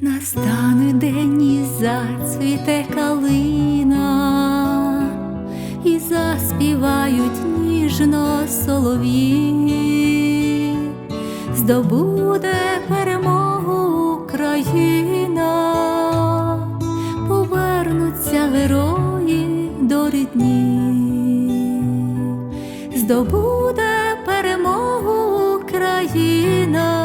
Настане день і зацвіте калина, і заспівають ніжно солов'ї, здобуде перемогу Україна, повернуться герої до рідні, здобуде перемогу Україна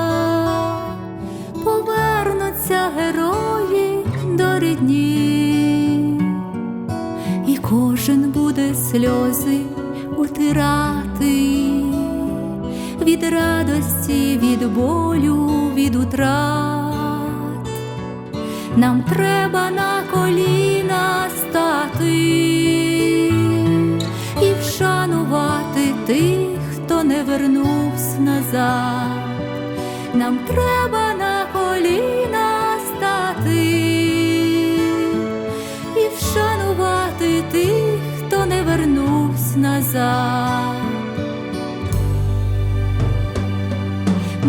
сльози утирати від радості, від болю, від утрат. Нам треба на коліна стати і вшанувати тих, хто не вернувся назад. Нам треба на коліна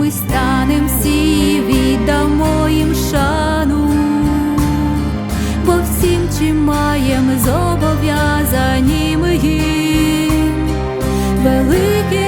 Ми станем всі віддамо їм шану, бо всім, чим маєм, зобов'язані ми їм. Велике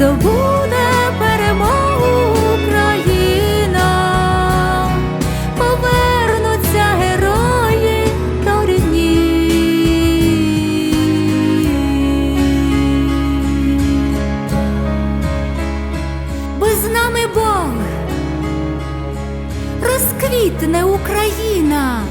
здобуде перемогу Україна, повернуться герої до рідні. Бо з нами Бог розквітне Україна.